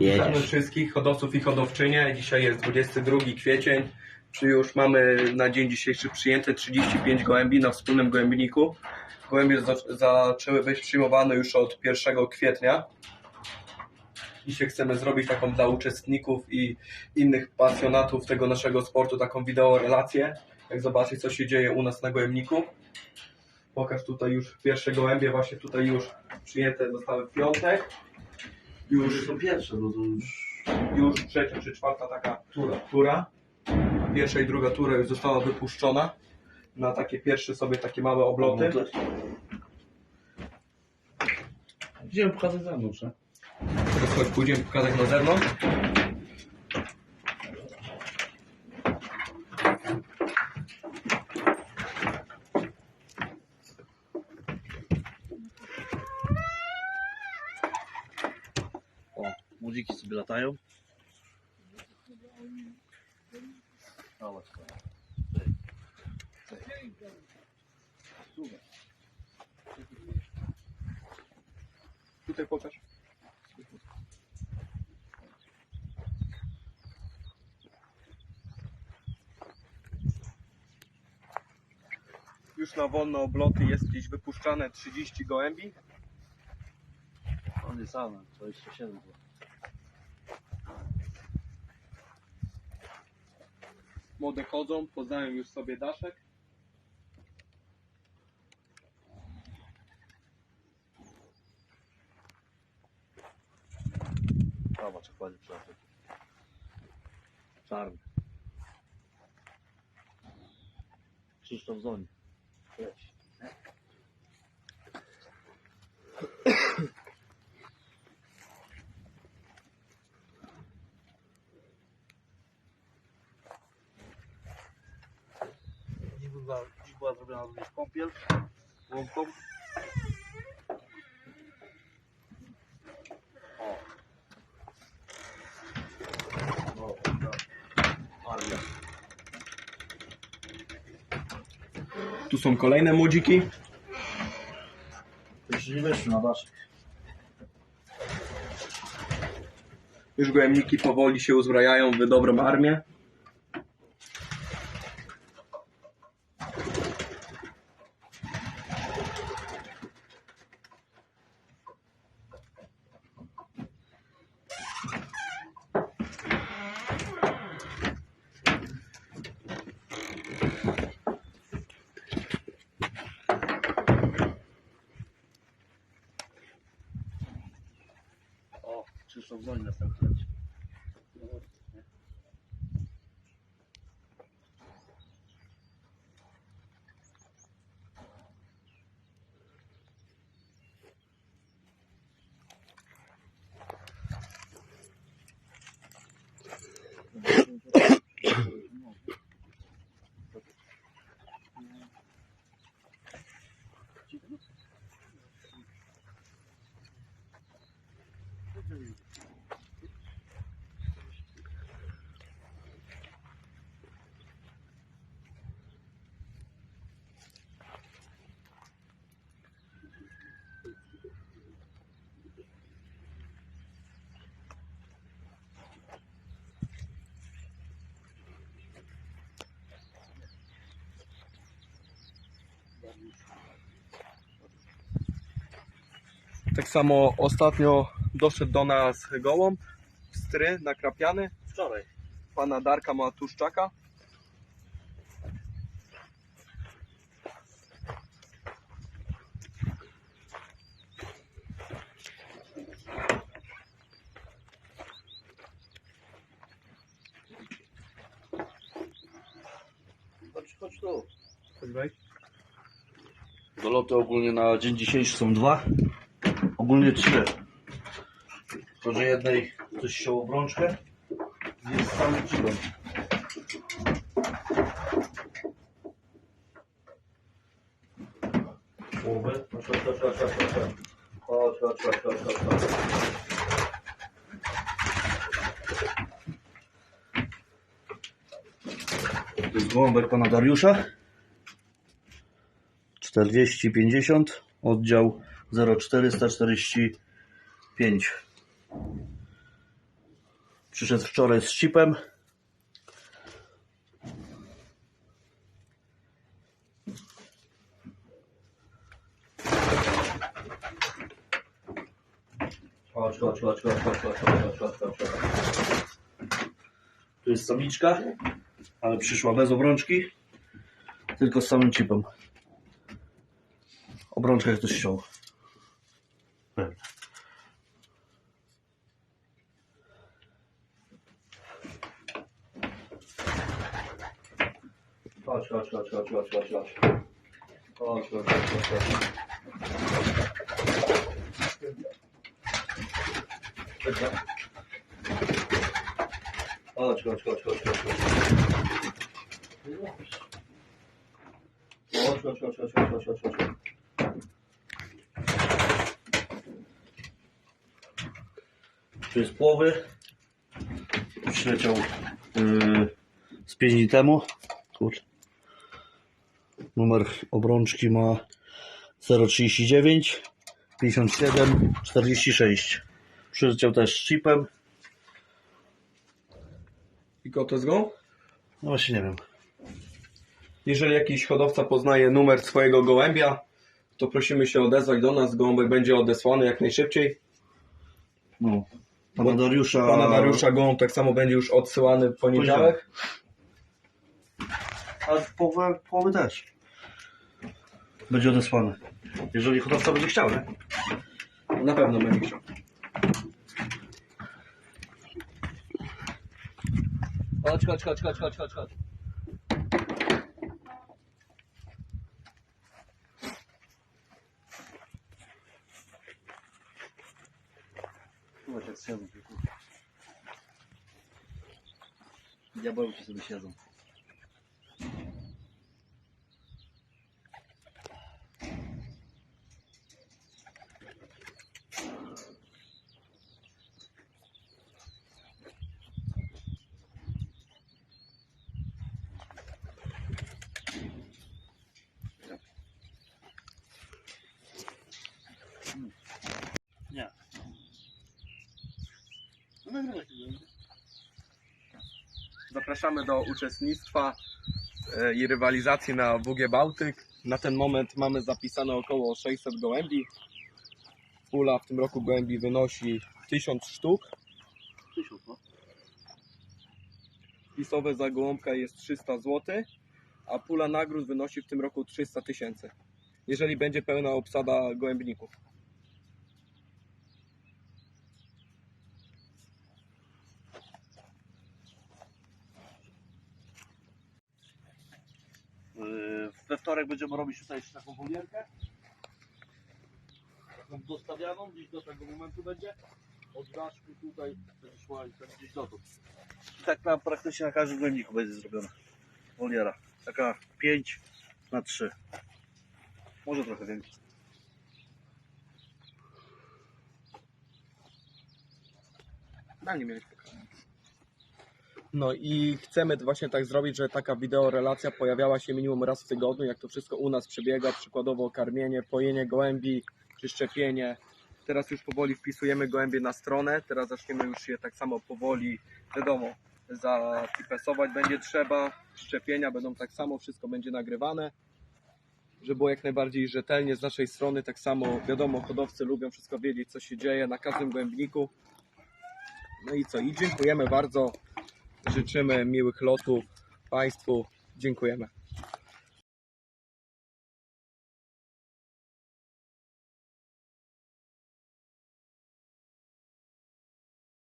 Witamy wszystkich hodowców i hodowczynie. Dzisiaj jest 22 kwiecień. Czy Już mamy na dzień dzisiejszy przyjęte 35 gołębi na wspólnym gołębniku. Gołębie za, zaczęły być przyjmowane już od 1 kwietnia. Dzisiaj chcemy zrobić taką dla uczestników i innych pasjonatów tego naszego sportu taką wideo relację. Jak zobaczyć co się dzieje u nas na gołębniku. Pokaż tutaj już pierwsze gołębie, właśnie tutaj już przyjęte zostały w piątek. Już to pierwsze, no to już już trzecia czy czwarta taka tura. tura. Pierwsza i druga tura już została wypuszczona na takie pierwsze sobie takie małe obloty. Idziemy pokazać zewnątrz, nie? Teraz chodź pójdziemy pokazać na zewnątrz. Cyk. Super. Tutaj pokaż. Już na wolne obloty jest gdzieś wypuszczane 30 gołębi. On jest sam, 27 chyba. Młode chodzą, poznają już sobie daszek. Zobacz, jak ładnie przylatał. Czarny. Krzysztof Zoni. Leć. Również kąpiel łąką. O. O, Armia. Tu są kolejne młodziki. Jeszcze nie weszły na daszek. Już gołębniki powoli się uzbrajają w dobrą armię. Krzysztof Zoni następny leci. Tak samo ostatnio doszedł do nas gołąb, stry, nakrapiany, Wczoraj. pana Darka Matuszczaka. Chodź, chodź tu. Chodź wejdź. Doloty ogólnie na dzień dzisiejszy są dwa. Ogólnie trzy. To, że jednej coś się obrączkę. Jest cały przygon. Połowę. To jest gołąbek pana Dariusza. 4050, oddział 0445. Przyszedł wczoraj z chipem. Chodź, chodź, chodź, chodź. Tu jest samiczka, ale przyszła bez obrączki, tylko z samym chipem. Obrączkę ktoś ściął. Chodź, chodź, chodź, chodź, chodź, chodź, chodź. Chodź, chodź, chodź, chodź, chodź. Chodź, chodź, chodź, chodź, chodź, chodź. Chodź, chodź, chodź, chodź, chodź, chodź, chodź. Tu jest połowy. Przyleciał yy, z 5 dni temu. Kurczę. Numer obrączki ma 039 57 46. Przyleciał też z chipem. I to z go? No właśnie nie wiem. Jeżeli jakiś hodowca poznaje numer swojego gołębia, to prosimy się odezwać do nas. Gołąbek będzie odesłany jak najszybciej. No. Pana Dariusza. Pana Dariusza gołąb tak samo będzie już odsyłany w poniedziałek. A połowy też. Będzie odesłany. Jeżeli hodowca będzie chciał, nie? Na pewno będzie chciał. Chodź, chodź, chodź, chodź, chodź, chodź, chodź. Zobacz jak siedzą. Diabełki sobie siedzą. Zapraszamy do uczestnictwa e, i rywalizacji na WG Bałtyk. Na ten moment mamy zapisane około 600 gołębi. Pula w tym roku gołębi wynosi 1000 sztuk. Tysiąc, no. Pisowe za gołąbka jest 300 zł, a pula nagród wynosi w tym roku 300 tysięcy. Jeżeli będzie pełna obsada gołębników. We wtorek będziemy robić tutaj jeszcze taką wolierkę. Taką dostawianą, gdzieś do tego momentu będzie. Od daszku tutaj będzie szła i tak gdzieś dotąd. I tak na, praktycznie na każdym głębniku będzie zrobiona woliera. Taka 5 na 3. Może trochę więcej. No nie miałeś. No i chcemy właśnie tak zrobić, że taka wideorelacja pojawiała się minimum raz w tygodniu, jak to wszystko u nas przebiega, przykładowo karmienie, pojenie gołębi czy szczepienie. Teraz już powoli wpisujemy gołębie na stronę, teraz zaczniemy już je tak samo powoli, wiadomo, zatipesować będzie trzeba, szczepienia będą tak samo, wszystko będzie nagrywane, żeby było jak najbardziej rzetelnie z naszej strony, tak samo wiadomo, hodowcy lubią wszystko wiedzieć, co się dzieje na każdym gołębniku. No i co? I dziękujemy bardzo. Życzymy miłych lotów Państwu. Dziękujemy.